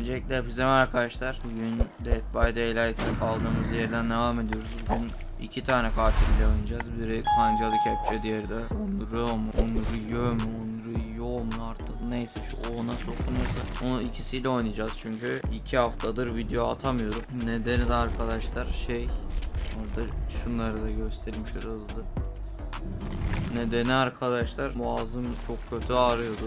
Öncelikle hepinize merhaba arkadaşlar. Bugün Dead by Daylight'ta kaldığımız yerden devam ediyoruz. Bugün iki tane katille oynayacağız. Biri kancalı kepçe, diğeri de Onuru mu, Onuru yiyor mu, Onuru yiyor mu artık neyse şu ona sokunuyorsa onu ikisiyle oynayacağız çünkü iki haftadır video atamıyorum. Nedeni de arkadaşlar şey orada şunları da göstereyim şöyle hızlı. Nedeni arkadaşlar boğazım çok kötü ağrıyordu.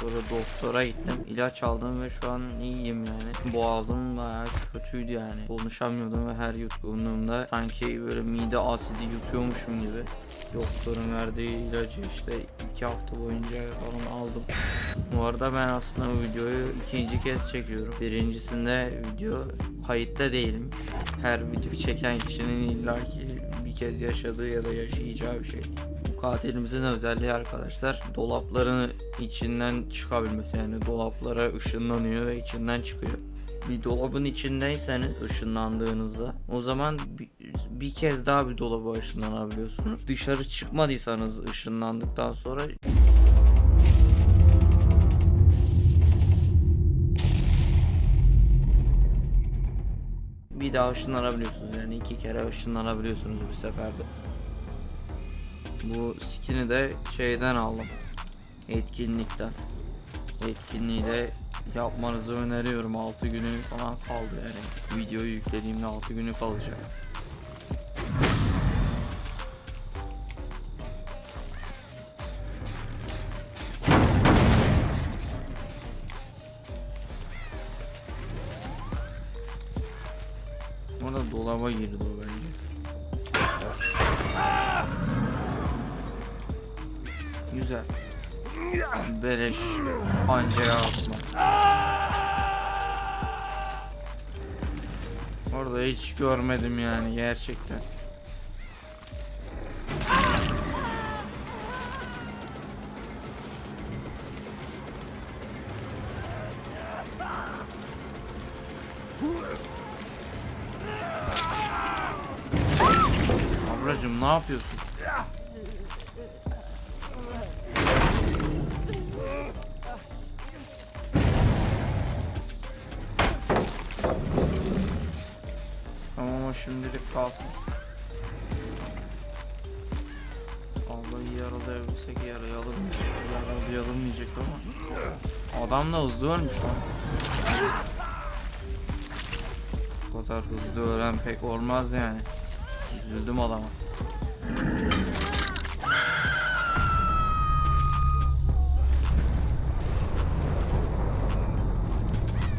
Sonra doktora gittim. ilaç aldım ve şu an iyiyim yani. Boğazım bayağı kötüydü yani. Konuşamıyordum ve her yutkunduğumda sanki böyle mide asidi yutuyormuşum gibi. Doktorun verdiği ilacı işte iki hafta boyunca falan aldım. Bu arada ben aslında bu videoyu ikinci kez çekiyorum. Birincisinde video kayıtta değilim. Her video çeken kişinin illaki bir kez yaşadığı ya da yaşayacağı bir şey. Bu katilimizin özelliği arkadaşlar dolapların içinden çıkabilmesi yani dolaplara ışınlanıyor ve içinden çıkıyor. Bir dolabın içindeyseniz ışınlandığınızda o zaman bir, bir kez daha bir dolaba ışınlanabiliyorsunuz. Dışarı çıkmadıysanız ışınlandıktan sonra bir daha ışınlanabiliyorsunuz yani iki kere ışınlanabiliyorsunuz bir seferde. Bu skin'i de şeyden aldım. Etkinlikten. Etkinliği de yapmanızı öneriyorum. 6 günü falan kaldı yani. Videoyu yüklediğimde 6 günü kalacak. Orada dolaba girdi o bence. Güzel. Beleş pancaya asma. Orada hiç görmedim yani gerçekten. Yapıyorsun? Tamam o şimdilik kalsın. Vallahi yaralayabilsek yarayalım. Yaralayalım diyecek ama. Adam da hızlı ölmüş lan. Bu kadar hızlı ölen pek olmaz yani. Üzüldüm adama.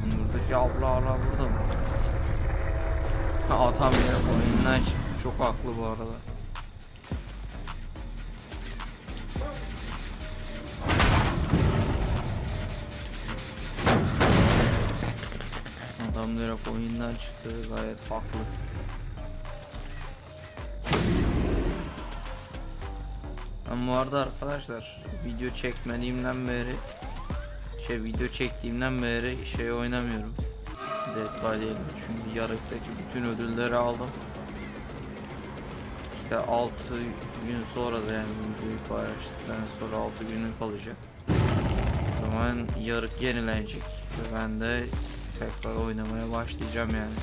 Buradaki abla hala burada mı? Ha, Atam ya oyundan çıktı. Çok haklı bu arada. Adam direkt oyundan çıktı gayet haklı. Ben bu arada arkadaşlar video çekmediğimden beri şey video çektiğimden beri şey oynamıyorum. Dead by çünkü yarıktaki bütün ödülleri aldım. İşte 6 gün sonra da yani videoyu paylaştıktan sonra 6 günü kalacak. O zaman yarık yenilenecek ve ben de tekrar oynamaya başlayacağım yani.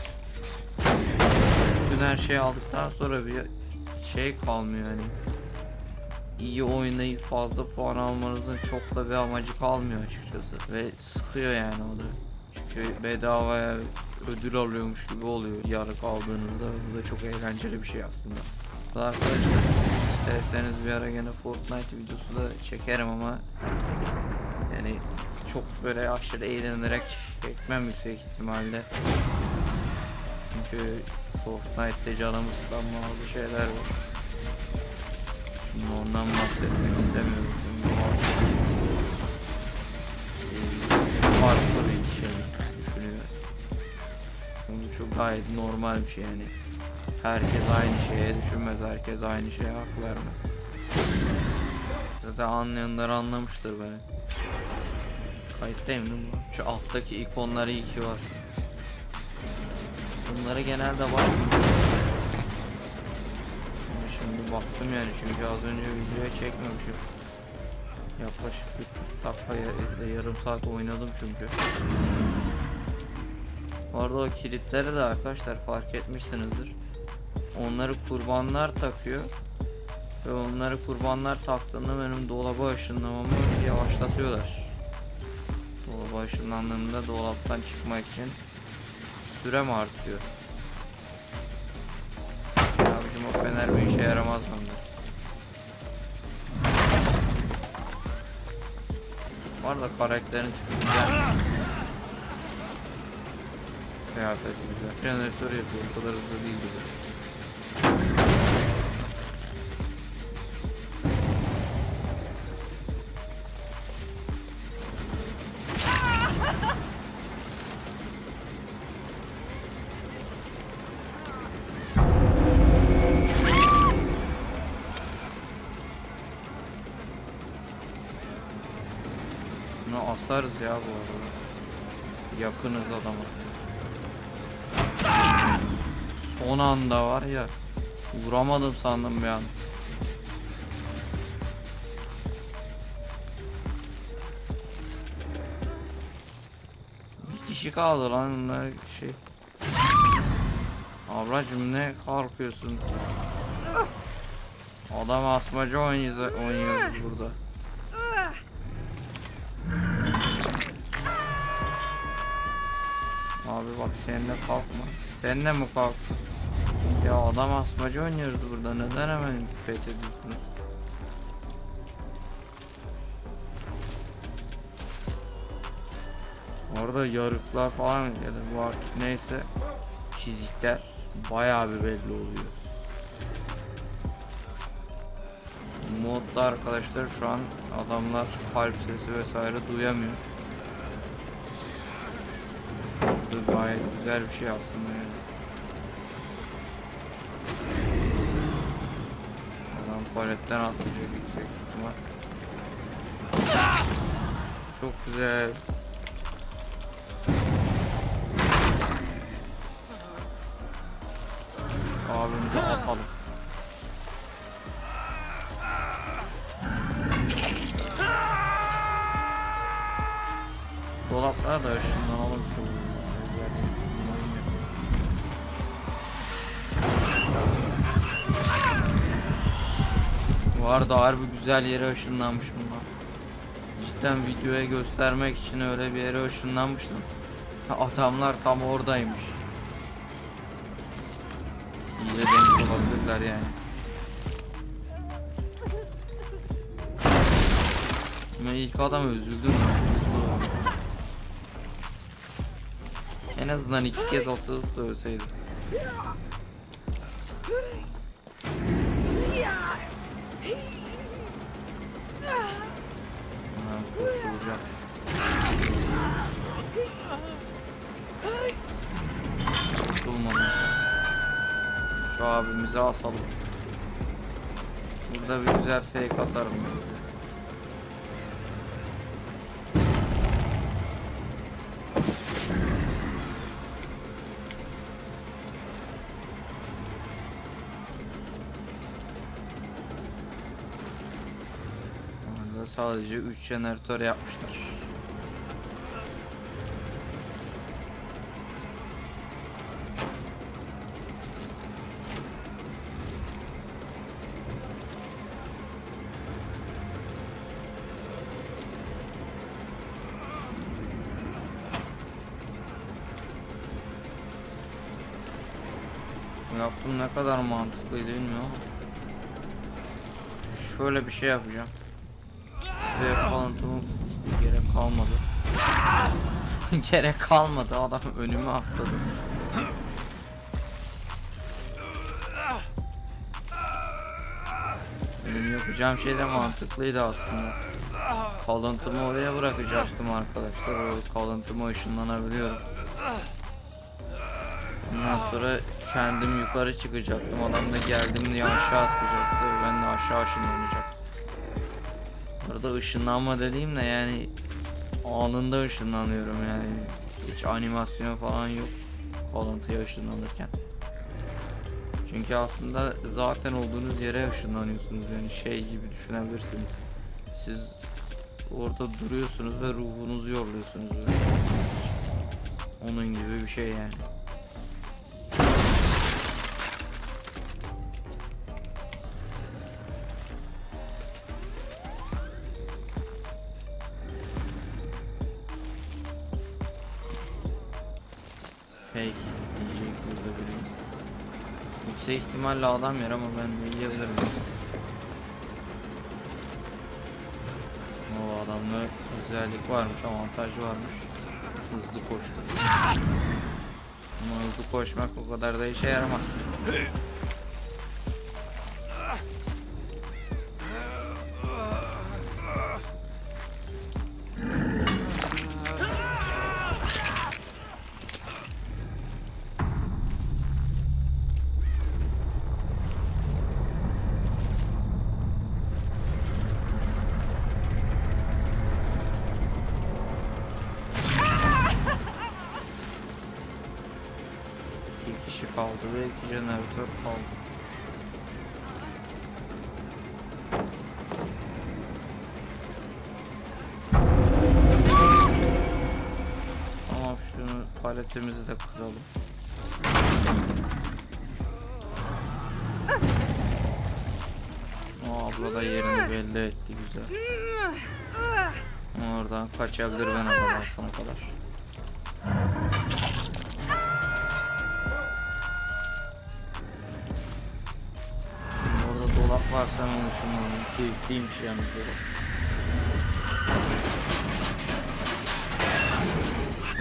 Bütün her şeyi aldıktan sonra bir şey kalmıyor yani. İyi oynayıp fazla puan almanızın çok da bir amacı kalmıyor açıkçası ve sıkıyor yani o da. Çünkü bedavaya ödül alıyormuş gibi oluyor yarık aldığınızda ve bu da çok eğlenceli bir şey aslında. Arkadaşlar isterseniz bir ara gene Fortnite videosu da çekerim ama yani çok böyle aşırı eğlenerek çekmem yüksek ihtimalle. Çünkü Fortnite'de canımı sıkan bazı şeyler var. Şimdi ondan bahsetmek istemiyorum. Farklı bir şey düşünüyor. Bu çok gayet normal bir şey yani. Herkes aynı şeye düşünmez, herkes aynı şeye hak vermez. Zaten anlayanlar anlamıştır beni. Kayıttayım değil mi? Şu alttaki ikonları iyi ki var. Bunları genelde var. Baktım yani çünkü az önce videoya çekmemişim. Yaklaşık bir 40 dakika ya da yarım saat oynadım çünkü. Orada o kilitleri de arkadaşlar fark etmişsinizdir. Onları kurbanlar takıyor. Ve onları kurbanlar taktığında benim dolaba ışınlamamı yavaşlatıyorlar. Dolaba ışınlandığımda dolaptan çıkmak için sürem artıyor. Abicim o fener bir işe yaramaz bende. Bu arada karakterin tipi güzel. Kıyafeti güzel. Jeneratör yapıyor. O kadar hızlı değil gibi. Bunu asarız ya bu arada. Yakınız adama. Son anda var ya. Vuramadım sandım bir an. Bir kişi kaldı lan bunlar şey. Ablacım ne kalkıyorsun? Adam asmacı oynuyoruz, oynuyoruz burada. Abi bak sen de kalkma. Sen de mi kalk? Ya adam asmacı oynuyoruz burada. Neden hemen pes ediyorsunuz? Orada yarıklar falan ya da bu artık neyse çizikler bayağı bir belli oluyor. Modda arkadaşlar şu an adamlar kalp sesi vesaire duyamıyor. Bu gayet güzel bir şey aslında yani. Adam paletten atlayacak yüksek ihtimal. Çok güzel. Abimizi asalım. Dolaplar da ışınlanalım ya. Var da harbi güzel yere ışınlanmış bunlar. Cidden videoya göstermek için öyle bir yere ışınlanmıştım. Adamlar tam oradaymış. İyi de denk olabilirler yani. Ben ilk adama üzüldüm. En azından iki kez asılıp da ölseydim. Abimizi asalım. Burada bir güzel fake atarım. ben. Orada sadece 3 jeneratör yapmışlar. Yaptığım ne kadar mantıklıydı bilmiyorum. Şöyle bir şey yapacağım. Ve kalıntımı gerek kalmadı. gerek kalmadı adam önüme atladı. Benim yapacağım şey de mantıklıydı aslında. Kalıntımı oraya bırakacaktım arkadaşlar. O kalıntıma ışınlanabiliyorum. Ondan sonra kendim yukarı çıkacaktım. Adam da geldim diye aşağı atlayacaktı. Ben de aşağı ışınlanacaktım. Burada ışınlanma dediğim de yani anında ışınlanıyorum yani. Hiç animasyon falan yok. Kalıntıya ışınlanırken. Çünkü aslında zaten olduğunuz yere ışınlanıyorsunuz yani şey gibi düşünebilirsiniz. Siz orada duruyorsunuz ve ruhunuzu yolluyorsunuz. Onun gibi bir şey yani. İhtimalle adam yer ama ben de yiyebilirim. O adamda özellik varmış, avantaj varmış. Hızlı koştu. Ama hızlı koşmak o kadar da işe yaramaz. Kaldı ve iki jeneratör kaldı. Tamam şunu paletimizi de kıralım. O abla da yerini belli etti güzel. Oradan kaçabilir ben alamazsam o kadar. Şunu alayım. Keyifliymiş yalnız dolap.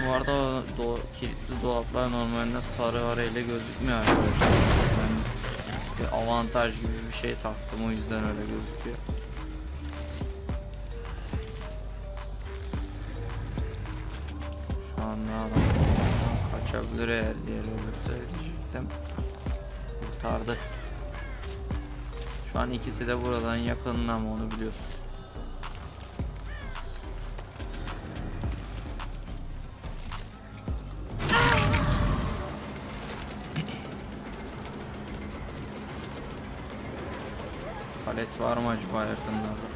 Bu arada do kilitli dolaplar normalde sarı arayla gözükmüyor arkadaşlar. Ben bir avantaj gibi bir şey taktım o yüzden öyle gözüküyor. Şu an ne adam kaçabilir eğer diğer olursa diyecektim. Kurtardı. Şu an ikisi de buradan yakın ama onu biliyoruz. Palet var mı acaba yakınlarda?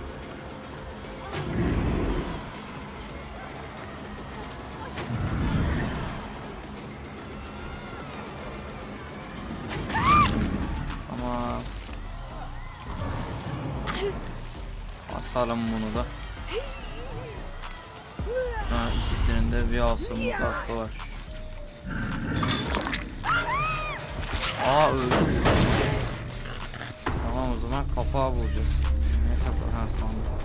Asalım bunu da. Ha, ikisinin de bir asımlık hakkı var. Aa öldü. Tamam o zaman kapağı bulacağız. Ne kapağı? Ha sandık.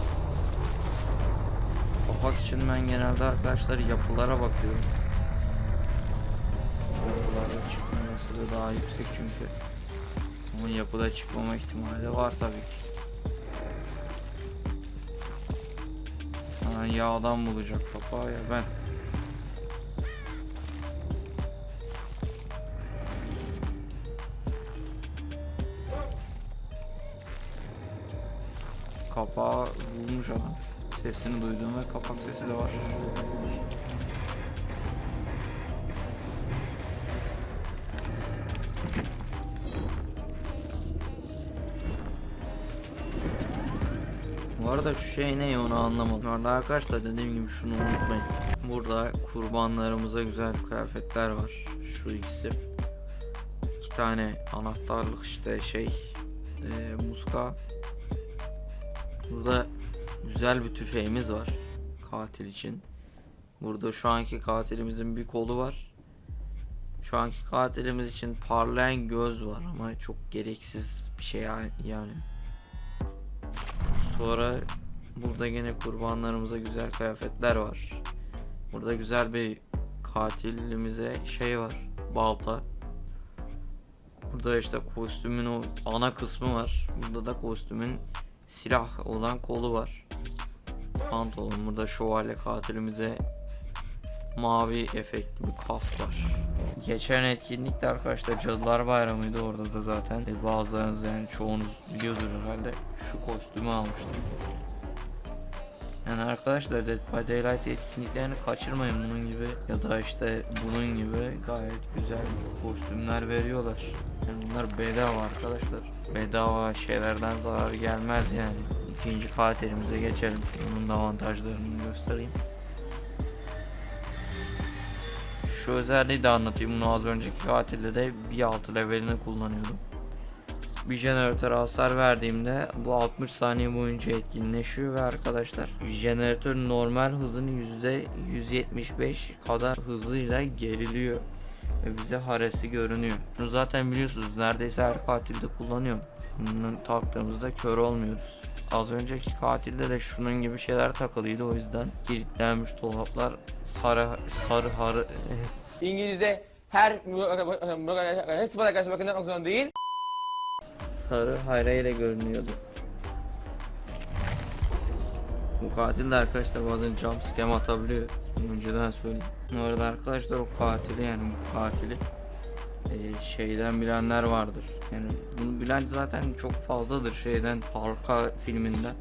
Kapak için ben genelde arkadaşlar yapılara bakıyorum. Yapılarda çıkma olasılığı daha yüksek çünkü. Ama yapıda çıkmama ihtimali de var tabii ki. Yağdan bulacak kapağı ya ben. Kapağı bulmuş adam. Sesini duydum ve kapak sesi de var. Arada şu şey ne onu anlamadım. Orada arkadaşlar dediğim gibi şunu unutmayın. Burada kurbanlarımıza güzel kıyafetler var. Şu ikisi. İki tane anahtarlık işte şey e, muska. Burada güzel bir tüfeğimiz var katil için. Burada şu anki katilimizin bir kolu var. Şu anki katilimiz için parlayan göz var ama çok gereksiz bir şey yani. yani. Sonra burada gene kurbanlarımıza güzel kıyafetler var. Burada güzel bir katilimize şey var. Balta. Burada işte kostümün o ana kısmı var. Burada da kostümün silah olan kolu var. Pantolon. Burada şövalye katilimize mavi efektli bir kask var. Geçen etkinlikte arkadaşlar Cadılar Bayramı'ydı orada da zaten. E, bazılarınız yani çoğunuz biliyordur herhalde. Şu kostümü almıştım. Yani arkadaşlar Dead by Daylight etkinliklerini kaçırmayın bunun gibi ya da işte bunun gibi gayet güzel kostümler veriyorlar. Yani bunlar bedava arkadaşlar. Bedava şeylerden zarar gelmez yani. İkinci katilimize geçelim. Bunun da avantajlarını göstereyim. Şu özelliği de anlatayım. Bunu az önceki katilde de bir altı levelini kullanıyordum. Bir jeneratöre hasar verdiğimde bu 60 saniye boyunca etkinleşiyor ve arkadaşlar jeneratör normal hızının %175 kadar hızıyla geriliyor ve bize haresi görünüyor. Bunu zaten biliyorsunuz neredeyse her katilde kullanıyorum. Bunu taktığımızda kör olmuyoruz. Az önceki katilde de şunun gibi şeyler takılıydı o yüzden kilitlenmiş dolaplar sarı sarı harı İngilizce her sıfata karşı bakın yapmak zorunda değil. sarı hayreyle görünüyordu. Bu katil de arkadaşlar bazen jump scam atabiliyor. Önceden söyleyeyim. Bu arada arkadaşlar o katili yani bu katili e, şeyden bilenler vardır. Yani bunu bilen zaten çok fazladır şeyden Halka filminden.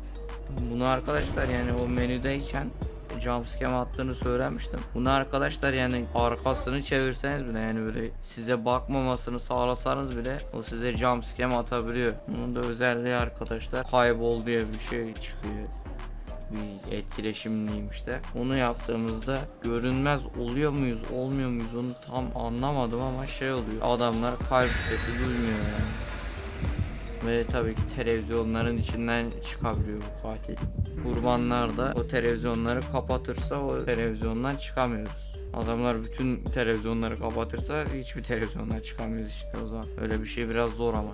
Bunu arkadaşlar yani o menüdeyken jumpscare attığını söylemiştim. Bunu arkadaşlar yani arkasını çevirseniz bile yani böyle size bakmamasını sağlasanız bile o size jumpscare atabiliyor. Bunun da özelliği arkadaşlar kaybol diye bir şey çıkıyor bir etkileşimliyim işte. Onu yaptığımızda görünmez oluyor muyuz olmuyor muyuz onu tam anlamadım ama şey oluyor. Adamlar kalp sesi duymuyor yani. Ve tabii ki televizyonların içinden çıkabiliyor bu katil. Kurbanlar da o televizyonları kapatırsa o televizyondan çıkamıyoruz. Adamlar bütün televizyonları kapatırsa hiçbir televizyondan çıkamıyoruz işte o zaman. Öyle bir şey biraz zor ama.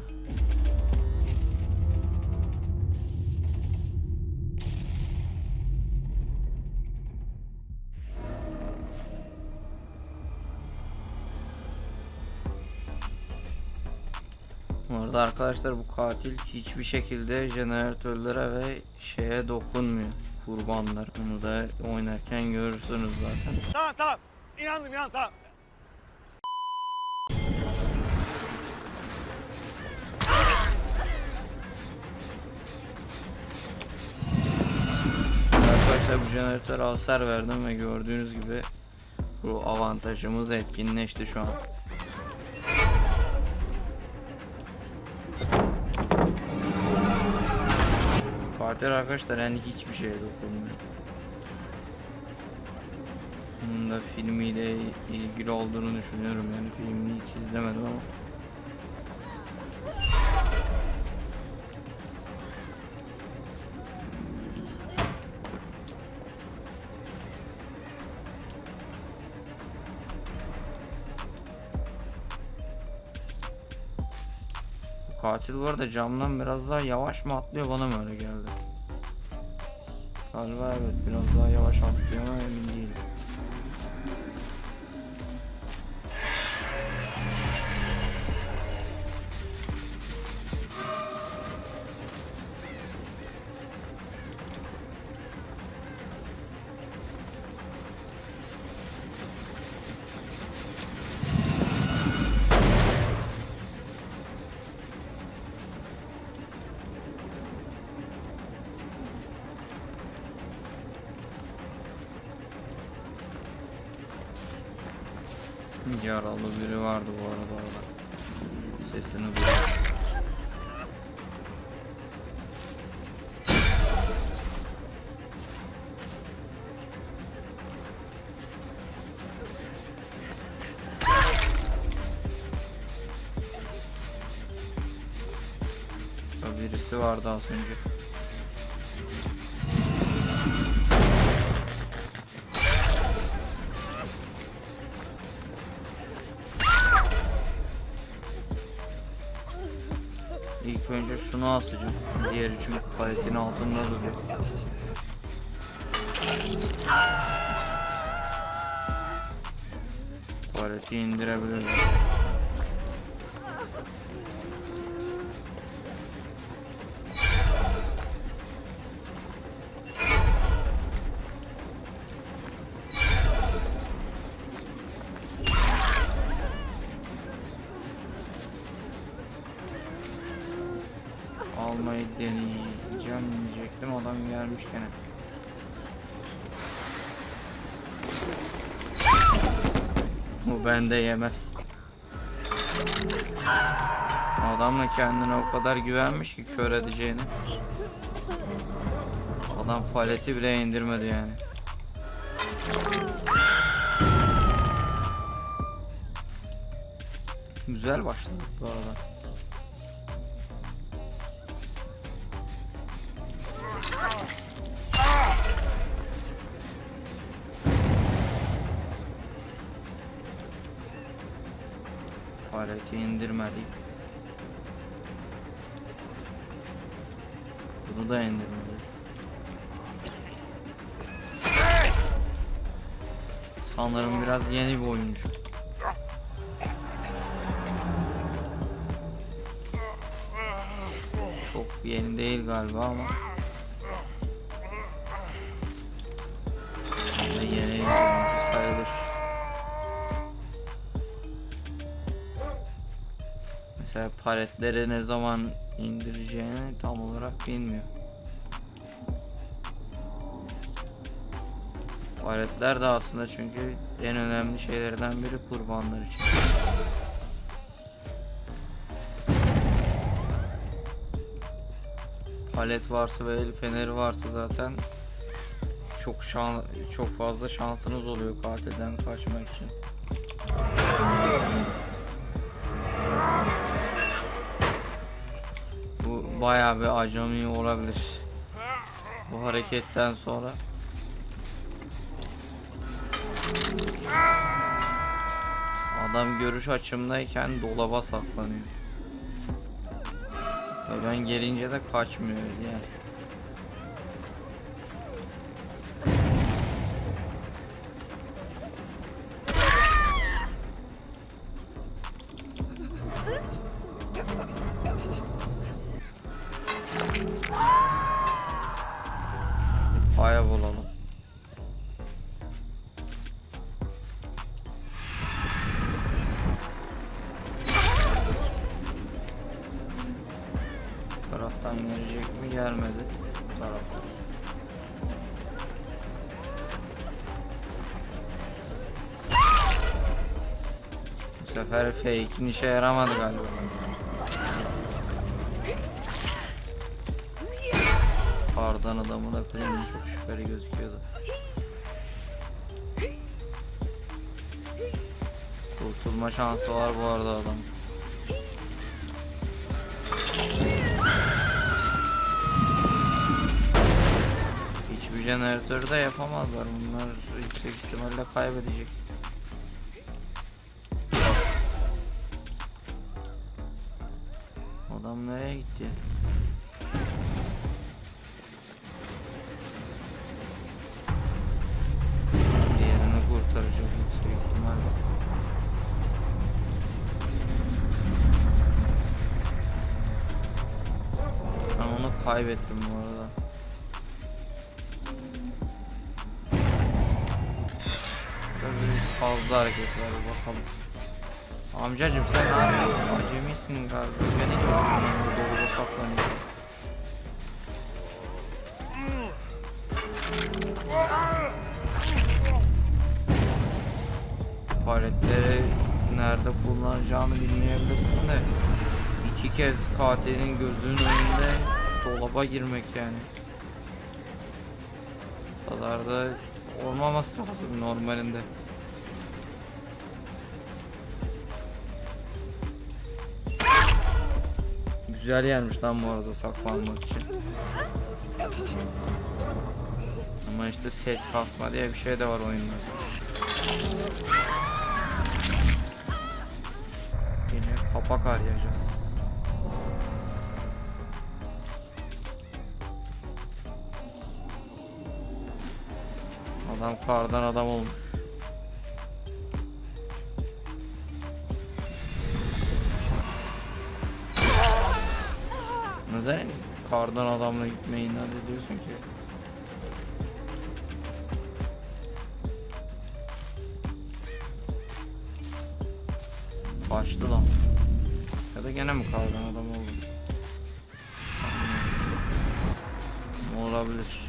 Arada arkadaşlar bu katil hiçbir şekilde jeneratörlere ve şeye dokunmuyor. Kurbanlar. Bunu da oynarken görürsünüz zaten. Tamam tamam. İnandım inan tamam. Arkadaşlar bu jeneratöre hasar verdim ve gördüğünüz gibi bu avantajımız etkinleşti şu an. Fatih arkadaşlar yani hiçbir şeye dokunmuyor. Bunun da filmiyle ilgili olduğunu düşünüyorum yani filmini hiç izlemedim ama. Katil bu arada camdan biraz daha yavaş mı atlıyor bana mı öyle geldi? Galiba evet biraz daha yavaş atlıyor ama emin değilim. Burada Birisi vardı az önce. İlk önce şunu asacağım. Diğeri çünkü paletin altında duruyor. Paleti indirebilirim. Bu bende yemez. Adam da kendine o kadar güvenmiş ki kör edeceğini. Adam paleti bile indirmedi yani. Güzel başladık bu arada. Paleti indirmedik. Bunu da indirmedik. Sanırım biraz yeni bir oyuncu. Çok yeni değil galiba ama. Yeni Mesela paletleri ne zaman indireceğini tam olarak bilmiyor. Paletler de aslında çünkü en önemli şeylerden biri kurbanlar için. Palet varsa ve el feneri varsa zaten çok şan çok fazla şansınız oluyor katilden kaçmak için. Bayağı bir acemi olabilir. Bu hareketten sonra. Adam görüş açımdayken dolaba saklanıyor. Ve ben gelince de kaçmıyor yani. Fake'in işe yaramadı galiba. Kardan adamına koyayım çok şüpheli gözüküyordu. Kurtulma şansı var bu arada adam. Hiçbir jeneratörü de yapamazlar. Bunlar yüksek ihtimalle kaybedecek. Gitti? Diğerini kurtaracak yüksek ihtimalle. Ben onu kaybettim bu arada. Fazla hareket var bakalım. Amcacım sen? Acemisin galiba. Beni diyorsun burada dolaba saklanıyorsun. Paletleri nerede kullanacağını bilmeyebilirsin de iki kez katilin gözünün önünde dolaba girmek yani. Bu kadar da olmaması lazım normalinde. Güzel yermiş lan bu arada saklanmak için. Ama işte ses kasma diye bir şey de var oyunda. Yine kapak arayacağız. Adam kardan adam olmuş. Neden kardan adamla gitmeyi inat ediyorsun ki? Kaçtı lan. Ya da gene mi kardan adam oldu? Olabilir.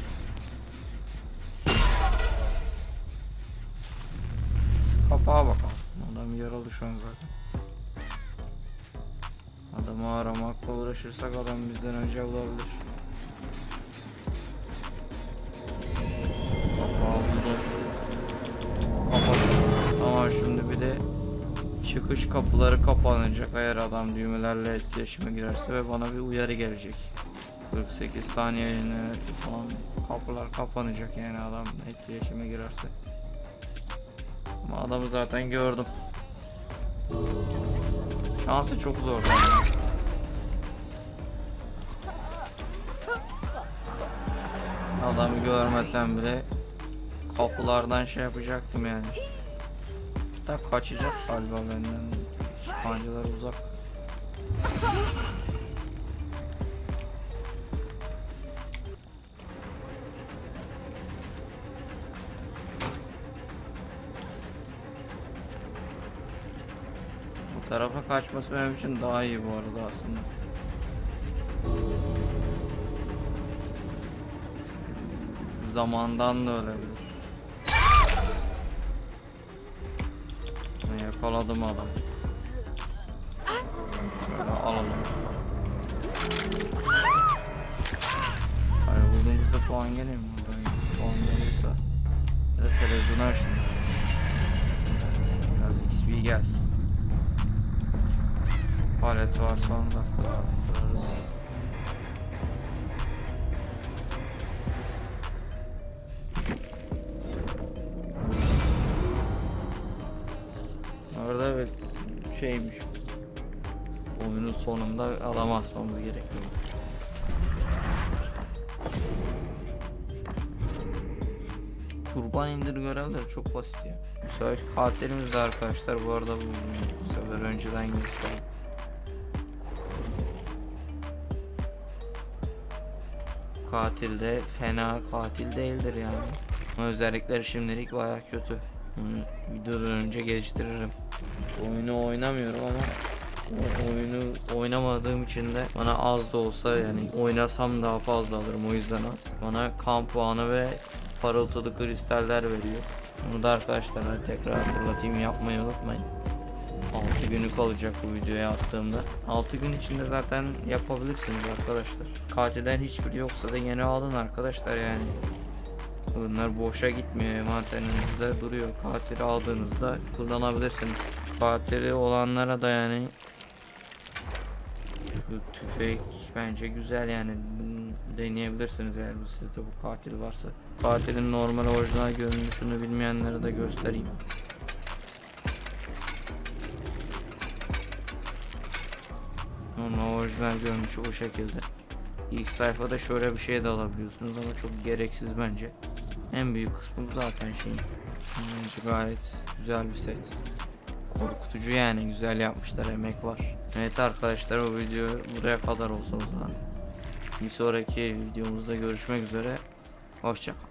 Kapağa bakalım. Adam yaralı şu an zaten. Adamı aramakla uğraşırsak adam bizden önce. Kapalı. Tamam şimdi bir de çıkış kapıları kapanacak eğer adam düğmelerle etkileşime girerse ve bana bir uyarı gelecek. 48 saniyeliğine falan kapılar kapanacak yani adam etkileşime girerse. Ama adamı zaten gördüm. Şansı çok zor. bence. Adamı görmesem bile kapılardan şey yapacaktım yani. Da kaçacak galiba benden. Pancalar uzak. Bu tarafa kaçması benim için daha iyi bu arada aslında. Zamandan da ölebilir. Yakaladım adam. Şöyle alalım. Hayır vurduğumuzda puan geliyor mu? Buradan puan geliyorsa. Ya da televizyonu açtım. Biraz XP gelsin. Palet var son dakika kırarız. Şeymiş. Oyunun sonunda adam asmamız gerekiyor. Kurban indir görevleri çok basit ya. Bu katilimiz de arkadaşlar bu arada bu, bu sefer önceden gösterdim. Katil de fena katil değildir yani. Özellikleri şimdilik baya kötü. Videodan önce geliştiririm. Oyunu oynamıyorum ama oyunu oynamadığım için de bana az da olsa yani oynasam daha fazla alırım o yüzden az. Bana kan puanı ve parıltılı kristaller veriyor. Bunu da arkadaşlar hadi tekrar hatırlatayım yapmayı unutmayın. 6 günlük olacak bu videoya attığımda. 6 gün içinde zaten yapabilirsiniz arkadaşlar. Katilden hiçbiri yoksa da yeni alın arkadaşlar yani. Bunlar boşa gitmiyor envanterinizde duruyor. Katili aldığınızda kullanabilirsiniz. Katili olanlara da yani şu tüfek bence güzel yani deneyebilirsiniz eğer bu sizde bu katil varsa. Katilin normal orijinal görünüşünü bilmeyenlere de göstereyim. Normal orijinal görünüşü bu şekilde. İlk sayfada şöyle bir şey de alabiliyorsunuz ama çok gereksiz bence. En büyük kısmı zaten şeyin. Bence gayet güzel bir set. Korkutucu yani güzel yapmışlar emek var. Evet arkadaşlar bu video buraya kadar olsun o zaman. Bir sonraki videomuzda görüşmek üzere. Hoşçakalın.